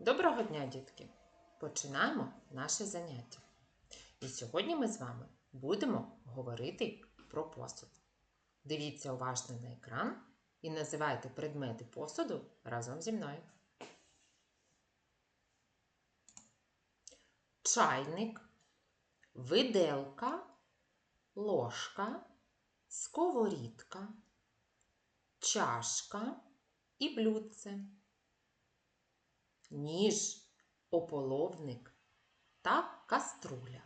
Доброго дня, дітки! Починаємо наше заняття. І сьогодні ми з вами будемо говорити про посуд. Дивіться уважно на екран і називайте предмети посуду разом зі мною. Чайник, виделка, ложка, сковорідка, чашка і блюдце ніж, ополовник та каструля.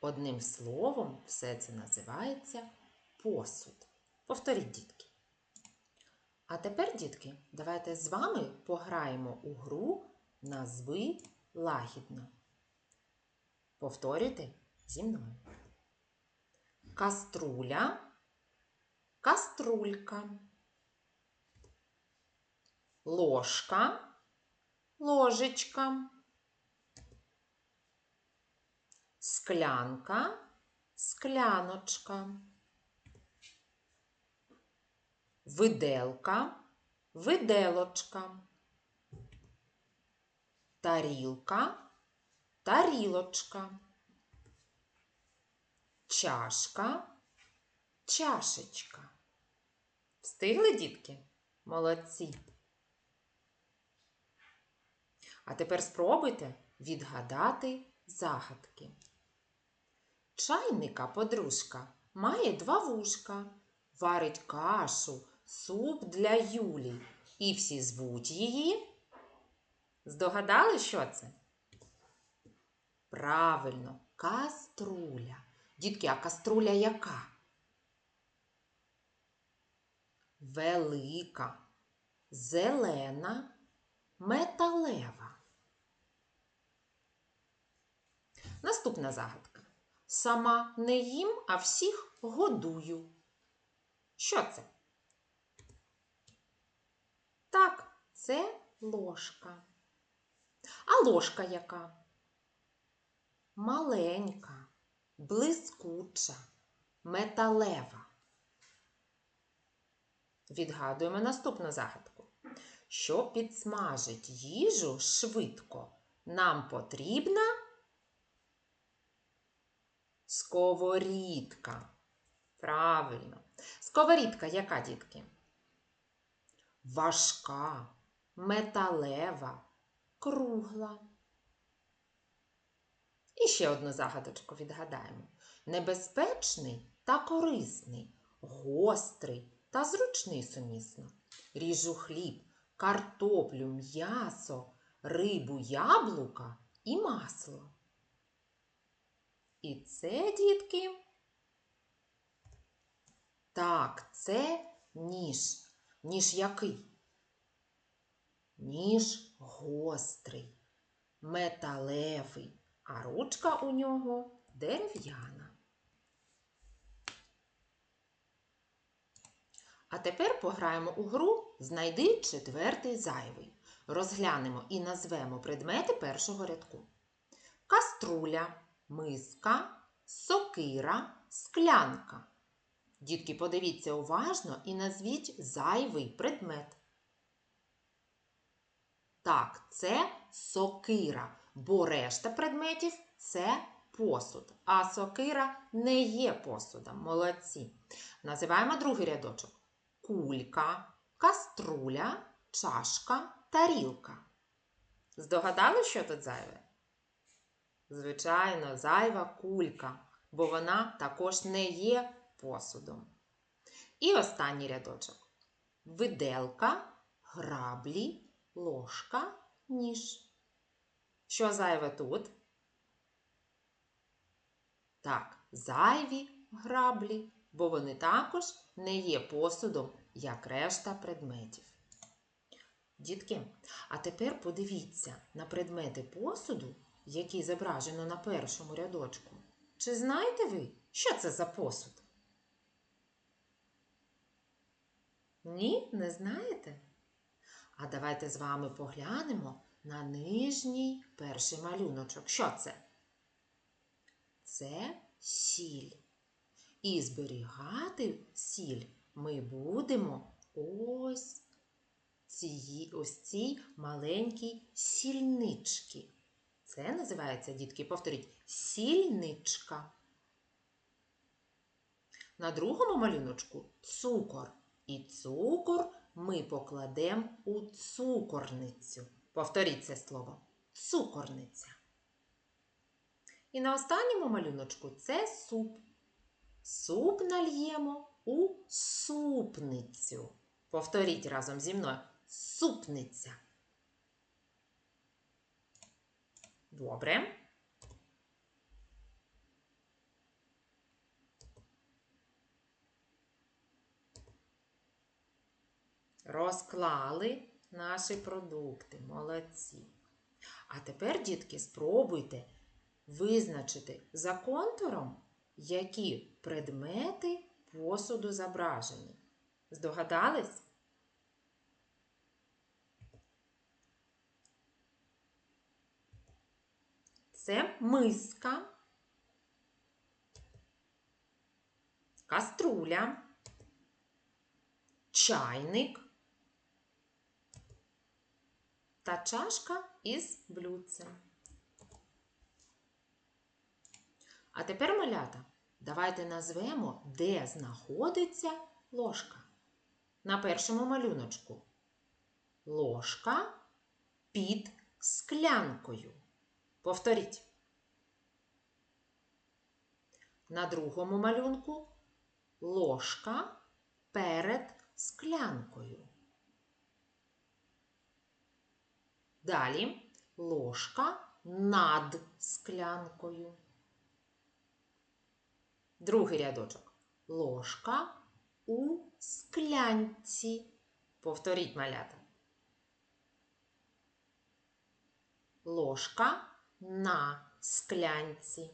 Одним словом, все це називається посуд. Повторіть, дітки. А тепер, дітки, давайте з вами пограємо у гру назви лагідно. Повторюйте зі мною. Каструля, каструлька, ложка ложечка, склянка, скляночка, виделка, виделочка, тарілка, тарілочка, чашка, чашечка. Встигли, дітки? Молодці! А тепер спробуйте відгадати загадки. Чайника подружка має два вушка, варить кашу, суп для Юлі. І всі звуть її. Здогадали, що це? Правильно, каструля. Дітки, а каструля яка? Велика, зелена, металева. Наступна загадка. Сама не їм, а всіх годую. Що це? Так, це ложка. А ложка яка? Маленька, блискуча, металева. Відгадуємо наступну загадку. Щоб підсмажить їжу швидко, нам потрібна Сковорідка. Правильно. Сковорідка яка, дітки? Важка, металева, кругла. І ще одну загадочку відгадаємо. Небезпечний та корисний, гострий та зручний сумісно. Ріжу хліб, картоплю, м'ясо, рибу, яблука і масло. І це, дітки, так, це ніж. Ніж який? Ніж гострий, металевий, а ручка у нього дерев'яна. А тепер пограємо у гру Знайди четвертий зайвий. Розглянемо і назвемо предмети першого рядку. Каструля миска, сокира, склянка. Дітки, подивіться уважно і назвіть зайвий предмет. Так, це сокира, бо решта предметів це посуд. А сокира не є посудом. Молодці. Називаємо другий рядочок: кулька, каструля, чашка, тарілка. Здогадали, що тут зайве? Звичайно, зайва кулька, бо вона також не є посудом. І останній рядочок. Виделка, граблі, ложка, ніж. Що зайве тут? Так, зайві граблі, бо вони також не є посудом, як решта предметів. Дітки, а тепер подивіться на предмети посуду який зображено на першому рядочку. Чи знаєте ви, що це за посуд? Ні, не знаєте? А давайте з вами поглянемо на нижній перший малюночок. Що це? Це сіль. І зберігати сіль ми будемо ось цій, ось цій маленькій сільничці. Це називається, дітки, повторіть, сільничка. На другому малюночку цукор. І цукор ми покладемо у цукорницю. Повторіть це слово. Цукорниця. І на останньому малюночку це суп. Суп нальємо у супницю. Повторіть разом зі мною. Супниця. Добре. Розклали наші продукти. Молодці. А тепер, дітки, спробуйте визначити за контуром, які предмети посуду зображені. Здогадались? Це миска, каструля, чайник та чашка із блюдцем. А тепер, малята, давайте назвемо, де знаходиться ложка. На першому малюночку. Ложка під склянкою. Повторіть. На другому малюнку ложка перед склянкою. Далі ложка над склянкою. Другий рядочок. Ложка у склянці. Повторіть малята. Ложка на склянці.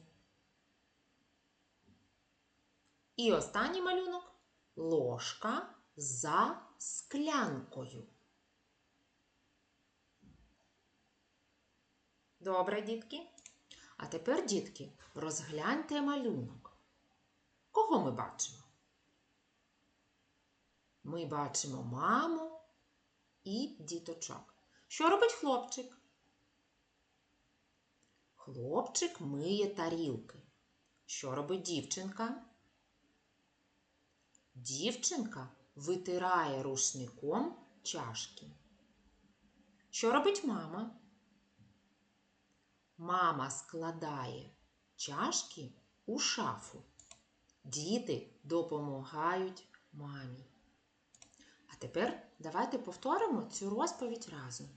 І останній малюнок ложка за склянкою. Добре, дітки? А тепер, дітки, розгляньте малюнок. Кого ми бачимо? Ми бачимо маму і діточок. Що робить хлопчик? Хлопчик миє тарілки. Що робить дівчинка? Дівчинка витирає рушником чашки. Що робить мама? Мама складає чашки у шафу. Діти допомагають мамі. А тепер давайте повторимо цю розповідь разом.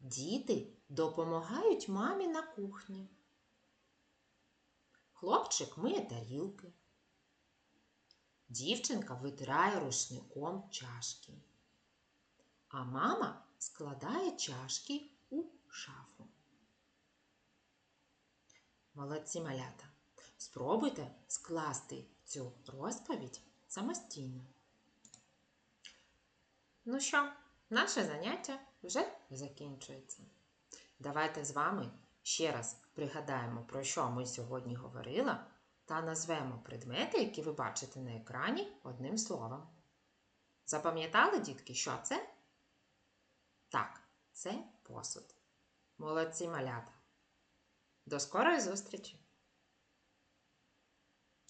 Діти допомагають мамі на кухні. Хлопчик миє тарілки. Дівчинка витирає рушником чашки. А мама складає чашки у шафу. Молодці малята. Спробуйте скласти цю розповідь самостійно. Ну що, наше заняття вже закінчується. Давайте з вами ще раз пригадаємо, про що ми сьогодні говорили, та назвемо предмети, які ви бачите на екрані, одним словом. Запам'ятали, дітки, що це? Так, це посуд. Молодці малята. До скорої зустрічі!